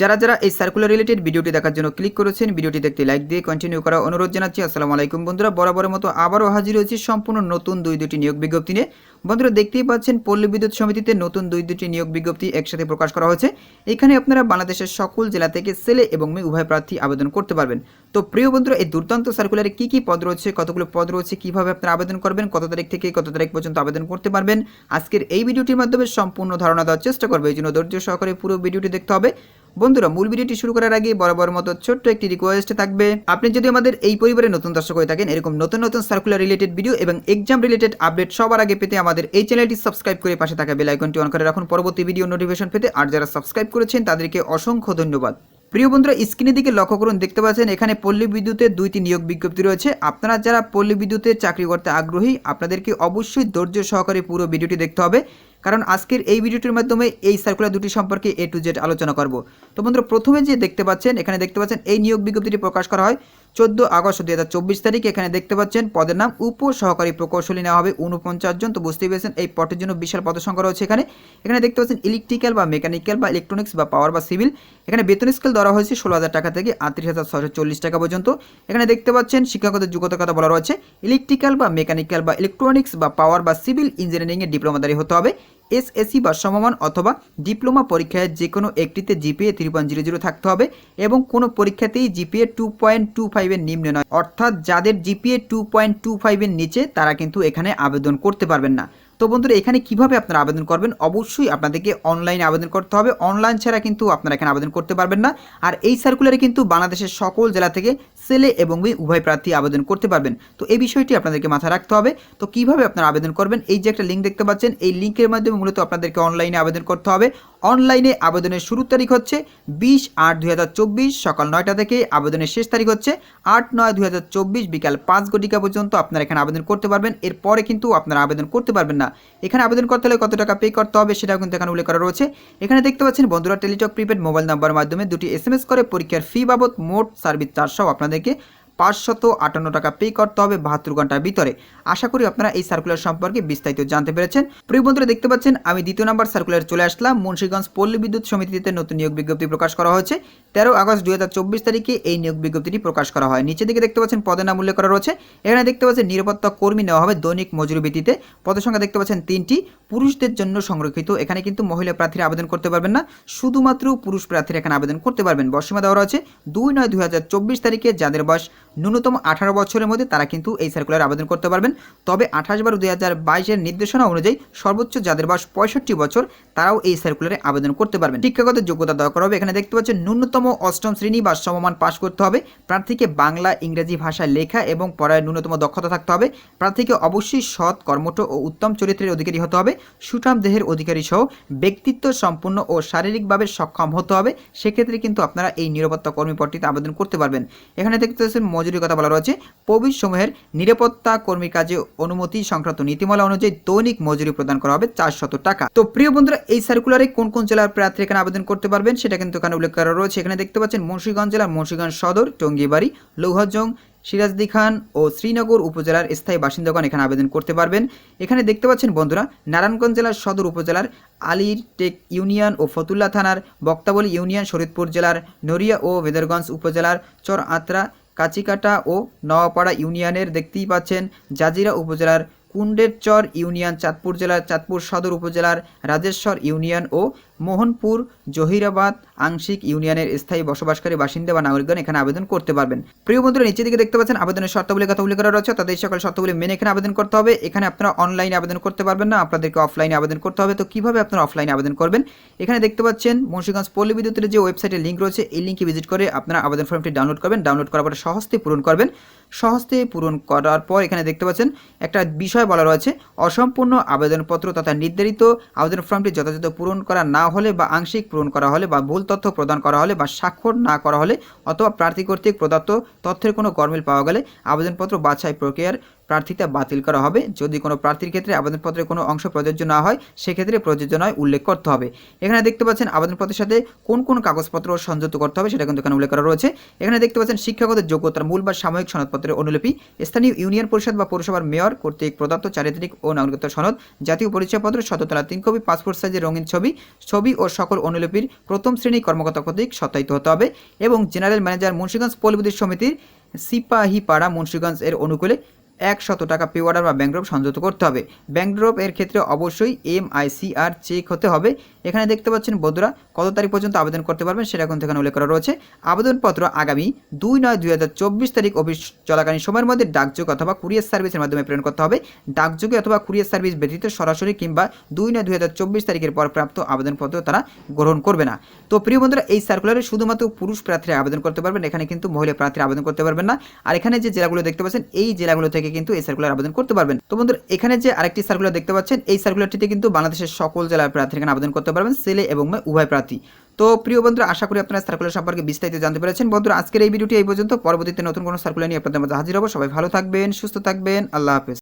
যারা যারা এই সার্কুলার রিলেটেড ভিডিওটি দেখার জন্য ক্লিক করেছেন ভিডিওটি দেখতে লাইক দিয়ে কন্টিনিউ করা অনুরোধ জানাচ্ছি। আসসালামু আলাইকুম বন্ধুরা, বরাবরের মতো আবারও হাজির হয়েছি সম্পূর্ণ নতুন দুই দুটি নিয়োগ বিজ্ঞপ্তি নিয়ে। বন্ধুরা দেখতেই পাচ্ছেন পল্লী বিদ্যুৎ সমিতিতে নতুন দুই দুটি নিয়োগ বিজ্ঞপ্তি একসাথে প্রকাশ করা হয়েছে। এখানে আপনারা বাংলাদেশের সকল জেলা থেকে ছেলে এবং মেয়ে উভয় প্রার্থী আবেদন করতে পারবেন। তো প্রিয় বন্ধুরা, এই দুর্দান্ত সার্কুলারে কি কি পদ রয়েছে, কতগুলো পদ রয়েছে, কীভাবে আপনারা আবেদন করবেন, কত তারিখ থেকে কত তারিখ পর্যন্ত আবেদন করতে পারবেন, আজকের এই ভিডিওটির মাধ্যমে সম্পূর্ণ ধারণা দেওয়ার চেষ্টা করবে। এই জন্য ধৈর্য সহকারে পুরো ভিডিওটি দেখতে হবে। বন্ধুরা, মূল ভিডিওটি শুরু করার আগে বরাবর মতো ছোট্ট একটি রিকোয়েস্ট থাকবে। আপনি যদি আমাদের এই পরিবারে নতুন দর্শক হয়ে থাকেন, এরকম নতুন নতুন সার্কুলার রিলেটেড ভিডিও এবং এক্সাম রিলেটেড আপডেট সবার আগে পেতে আমাদের এই চ্যানেলটি সাবস্ক্রাইব করে পাশে থাকা বেল আইকনটি অন করে রাখুন। পরবর্তী ভিডিও নোটিফিকেশন পেতে আর যারা সাবস্ক্রাইব করেছেন, তাদেরকে অসংখ্য ধন্যবাদ। প্রিয় বন্ধুরা স্ক্রিনের দিকে লক্ষ্য করুন, দেখতে পাচ্ছেন এখানে পল্লী বিদ্যুতের দুইটি নিয়োগ বিজ্ঞপ্তি রয়েছে। আপনারা যারা পল্লী বিদ্যুতের চাকরি করতে আগ্রহী, আপনাদেরকে অবশ্যই ধৈর্য সহকারে পুরো ভিডিওটি দেখতে হবে। কারণ আজকের এই ভিডিওটির মাধ্যমে এই সার্কুলার দুটি সম্পর্কে এ টু জেড আলোচনা করব। তো বন্ধুরা, প্রথমে যে দেখতে পাচ্ছেন, এখানে দেখতে পাচ্ছেন এই নিয়োগ বিজ্ঞপ্তিটি প্রকাশ করা হয় চোদ্দ আগস্ট দুই হাজার চব্বিশ তারিখ। এখানে দেখতে পাচ্ছেন পদের নাম উপ সহকারী প্রকৌশলী নেওয়া হবে উনপঞ্চাশ জন। তো বুঝতেই পেরেছেন এই পটের জন্য বিশাল পদসংখ্যা রয়েছে এখানে। এখানে দেখতে পাচ্ছেন ইলেকট্রিক্যাল বা মেকানিক্যাল বা ইলেকট্রনিক্স বা পাওয়ার বা সিভিল এখানে বেতন স্কেল ধরা হয়েছে ষোলো হাজার টাকা থেকে আটত্রিশ হাজার ছশো চল্লিশ টাকা পর্যন্ত। এখানে দেখতে পাচ্ছেন শিক্ষাগত যোগ্যতার কথা বলা রয়েছে। ইলেকট্রিক্যাল বা মেকানিক্যাল বা ইলেকট্রনিক্স বা পাওয়ার বা সিভিল ইঞ্জিনিয়ারিংয়ের ডিপ্লোমাদারি হতে হবে। এসএসসি বা সমমান অথবা ডিপ্লোমা পরীক্ষায় যে কোনো একটিতে GPA three point zero zero থাকতে হবে এবং কোনো পরীক্ষাতেই জিপিএ টু পয়েন্ট টু ফাইভের নিম্নে নয়। অর্থাৎ যাদের জিপিএ টু পয়েন্ট টু ফাইভের নিচে, তারা কিন্তু এখানে আবেদন করতে পারবেন না। তো বন্ধুরা, এখানে কীভাবে আপনারা আবেদন করবেন? অবশ্যই আপনাদেরকে অনলাইনে আবেদন করতে হবে। অনলাইন ছাড়া কিন্তু আপনারা এখানে আবেদন করতে পারবেন না। আর এই সার্কুলারে কিন্তু বাংলাদেশের সকল জেলা থেকে ছেলে এবং মেয়ে উভয় প্রার্থী আবেদন করতে পারবেন। তো এই বিষয়টি আপনাদেরকে মাথায় রাখতে হবে। তো কীভাবে আপনারা আবেদন করবেন? এই যে একটা লিঙ্ক দেখতে পাচ্ছেন, এই লিঙ্কের মাধ্যমে মূলত আপনাদেরকে অনলাইনে আবেদন করতে হবে। অনলাইনে আবেদনের শুরুর তারিখ হচ্ছে বিশ আট দুই সকাল নয়টা থেকে আবেদনের শেষ তারিখ হচ্ছে আট নয় দুই বিকাল পাঁচ ঘটিকা পর্যন্ত আপনারা এখানে আবেদন করতে পারবেন। এরপরে কিন্তু আপনারা আবেদন করতে পারবেন না। এখানে আবেদন করতে হলে কত টাকা পে করতে হবে সেটাও কিন্তু এখানে উল্লেখ করা রয়েছে। এখানে দেখতে পাচ্ছেন বন্ধুরা, টেলিটক প্রিপেড মোবাইল নাম্বার মাধ্যমে দুটি এস করে পরীক্ষার ফি বাবদ মোট সার্ভিস চারশো আপনাদেরকে পাঁচশত আটান্ন টাকা পে করতে হবে বাহাত্তর ঘণ্টার ভিতরে। আশা করি আপনারা এই সার্কুলার সম্পর্কে বিস্তারিত জানতে পেরেছেন। প্রিয় বন্ধুরা, দেখতে পাচ্ছেন, আমি দ্বিতীয় নাম্বার সার্কুলার চলে আসলাম। মুন্সিগঞ্জ পল্লী বিদ্যুৎ সমিতিতে নতুন নিয়োগ বিজ্ঞপ্তি প্রকাশ করা হয়েছে। তেরো আগস্ট দুই হাজার চব্বিশ তারিখে এই নিয়োগ বিজ্ঞপ্তিটি প্রকাশ করা হয়। নিচের দিকে দেখতে পাচ্ছেন, পদের নাম উল্লেখ করা রয়েছে। এখানে দেখতে পাচ্ছেন, নিরাপত্তা কর্মী নেওয়া হবে দৈনিক মজুরি ভিত্তিতে। পদের সংখ্যা দেখতে পাচ্ছেন, তিনটি। পুরুষদের জন্য সংরক্ষিত। এখানে কিন্তু মহিলা প্রার্থীরা আবেদন করতে পারবেন না। শুধুমাত্র পুরুষ প্রার্থীরা এখানে আবেদন করতে পারবেন। বর্ষীমা দেওয়া রয়েছে। দুই নয় দুই তারিখে যাদের বয়স ন্যূনতম আঠারো বছরের মধ্যে তারা কিন্তু এই সার্কুলার আবেদন করতে পারবেন। তবে আঠাশ বারো দুই হাজার বাইশের নির্দেশনা অনুযায়ী সর্বোচ্চ যাদের বয়স পঁয়ষট্টি বছর, তারাও এই সার্কুলারে আবেদন করতে পারবেন। শিক্ষাগত যোগ্যতা দেওয়া করা হবে এখানে দেখতে পাচ্ছেন, ন্যূনতম অষ্টম শ্রেণি বা সমমান পাশ করতে হবে। প্রার্থীকে বাংলা, ইংরেজি ভাষায় লেখা এবং পড়ায় ন্যূনতম দক্ষতা থাকতে হবে। প্রার্থীকে অবশ্যই সৎ, কর্মঠ ও উত্তম চরিত্রের অধিকারী হতে হবে। সুঠাম দেহের অধিকারী সহ ব্যক্তিত্ব সম্পূর্ণ ও শারীরিকভাবে সক্ষম হতে হবে। সেক্ষেত্রে কিন্তু আপনারা এই নিরাপত্তা কর্মী পদটিতে আবেদন করতে পারবেন। এখানে দেখতে পাচ্ছেন মজুরি কথা বলা রয়েছে। প্রবেশ সমূহের নিরাপত্তা কর্মী কাজে অনুমতি সংক্রান্ত নীতিমালা অনুযায়ী দৈনিক মজুরি প্রদান করা হবে চারশত টাকা। তো প্রিয় বন্ধুরা, এই সার্কুলারে কোন কোন জেলার প্রার্থী এখানে আবেদন করতে পারবেন সেটা কিন্তু এখানে উল্লেখ করা রয়েছে। এখানে দেখতে পাচ্ছেন মুন্সিগঞ্জ জেলার মুন্সিগঞ্জ সদর, টঙ্গিবাড়ি, লৌহজং সিরাজদি খান ও শ্রীনগর উপজেলার স্থায়ী বাসিন্দাগণ এখানে আবেদন করতে পারবেন। এখানে দেখতে পাচ্ছেন বন্ধুরা, নারায়ণগঞ্জ জেলার সদর উপজেলার আলির টেক ইউনিয়ন ও ফতুল্লা থানার বক্তাবলী ইউনিয়ন শরীদপুর জেলার নড়িয়া ও বেদরগঞ্জ উপজেলার চর আত্রা কাচিকাটা ও নওয়াপাড়া ইউনিয়নের দেখতেই পাচ্ছেন জাজিরা উপজেলার কুণ্ডেরচর ইউনিয়ন চাঁদপুর জেলার চাঁদপুর সদর উপজেলার রাজেশ্বর ইউনিয়ন ও মোহনপুর, জহিরাবাদ, আংশিক ইউনিয়নের স্থায়ী বসবাসকারী বাসিন্দা বা নাগরিকগণ এখানে আবেদন করতে পারবেন। প্রিয় বন্ধুরা, নিচের দিকে দেখতে পাচ্ছেন, আবেদনের শর্তাবলী, কথা উল্লেখ করা রয়েছে তাদের সকল শর্তাবলী মেনে এখানে আবেদন করতে হবে। এখানে আপনারা অনলাইনে আবেদন করতে পারবেন না, আপনাদেরকে অফলাইনে আবেদন করতে হবে। তো কীভাবে আপনারা অফলাইনে আবেদন করবেন? এখানে দেখতে পাচ্ছেন, মুন্সিগঞ্জ পল্লী বিদ্যুতের যে ওয়েবসাইটের লিঙ্ক রয়েছে, এই লিঙ্কে ভিজিট করে আপনারা আবেদন ফর্মটি ডাউনলোড করবেন। ডাউনলোড করার পরে সহজতে পূরণ করবেন। সহজতে পূরণ করার পর এখানে দেখতে পাচ্ছেন, একটা বিষয় বলা রয়েছে, অসম্পূর্ণ আবেদনপত্র তথা নির্ধারিত আবেদন ফর্মটি যথাযথ পূরণ করা না হলে বা আংশিক পূরণ করা হলে বা ভুল তথ্য প্রদান করা হলে বা স্বাক্ষর না করা হলে অথবা প্রার্থী কর্তৃক প্রদত্ত তথ্যের কোনো গরমিল পাওয়া গেলে আবেদনপত্র বাছাই প্রক্রিয়ার প্রার্থিতা বাতিল করা হবে। যদি কোনো প্রার্থীর ক্ষেত্রে আবেদনপত্রের কোনো অংশ প্রযোজ্য না হয়, সেক্ষেত্রে প্রযোজ্য নয়, উল্লেখ করতে হবে। এখানে দেখতে পাচ্ছেন আবেদনপত্রের সাথে কোন কোন কাগজপত্র সংযুক্ত করতে হবে, সেটা কিন্তু এখানে উল্লেখ করা রয়েছে। এখানে দেখতে পাচ্ছেন শিক্ষাগত যোগ্যতার মূল বা সাময়িক সনদপত্রের অনুলিপি। স্থানীয় ইউনিয়ন পরিষদ বা পৌরসভার মেয়র কর্তৃক প্রদত্ত চারিত্রিক ও নাগরিকত্ব সনদ, জাতীয় পরিচয়পত্র, শততলা তিন কপি, পাসপোর্ট সাইজের রঙিন ছবি ছবি ও সকল অনুলিপির প্রথম শ্রেণি কর্মকর্তা কর্তৃক সত্যায়িত হতে হবে এবং জেনারেল ম্যানেজার মুন্সিগঞ্জ পল্লী সমিতির সিপাহীপাড়া মুন্সিগঞ্জ এর অনুকূলে একশত টাকা পে অর্ডার বা ব্যাংক ড্রপ সংযুক্ত করতে হবে। ব্যাংক ড্রপ এর ক্ষেত্রে অবশ্যই এম আইসিআর চেক হতে হবে। এখানে দেখতে পাচ্ছেন বন্ধুরা, কত তারিখ পর্যন্ত আবেদন করতে পারবেন সেটা কিন্তু এখানে উল্লেখ করা রয়েছে। আবেদনপত্র আগামী দুই নয় দুই হাজার চব্বিশ তারিখ অফিস চলাকালীন সময়ের মধ্যে ডাকযোগ অথবা কুরিয়ার সার্ভিসের মাধ্যমে প্রেরণ করতে হবে। ডাকযোগে অথবা কুরিয়ার সার্ভিস ব্যতীত সরাসরি কিংবা দুই নয় দুই হাজার চব্বিশ তারিখের পর প্রাপ্ত আবেদনপত্র তারা গ্রহণ করবে না। তো প্রিয় বন্ধুরা, এই সার্কুলারে শুধুমাত্র পুরুষ প্রার্থীরা আবেদন করতে পারবেন, এখানে কিন্তু মহিলা প্রার্থীরা আবেদন করতে পারবেন না। আর এখানে যে জেলাগুলো দেখতে পাচ্ছেন, এই জেলাগুলো থেকে কিন্তু এই সার্কুলার আবেদন করতে পারবেন। তো বন্ধুরা, এখানে যে আরেকটি সার্কুলার দেখতে পাচ্ছেন, এই সার্কুলারটিতে কিন্তু বাংলাদেশের সকল জেলার প্রার্থীর এখানে আবেদন করতে পারবেন, ছেলে এবং মেয়ে, উভয় প্রার্থী। তো প্রিয় বন্ধুরা, আশা করি আপনারা সার্কুলার সম্পর্কে বিস্তারিত জানতে পেরেছেন। বন্ধুরা, আজকের এই ভিডিওটি এই পর্যন্ত। পরবর্তীতে নতুন কোনো সার্কুলার নিয়ে আপনাদের মাঝে হাজির হব। সবাই ভালো থাকবেন, সুস্থ থাকবেন। আল্লাহ হাফেজ।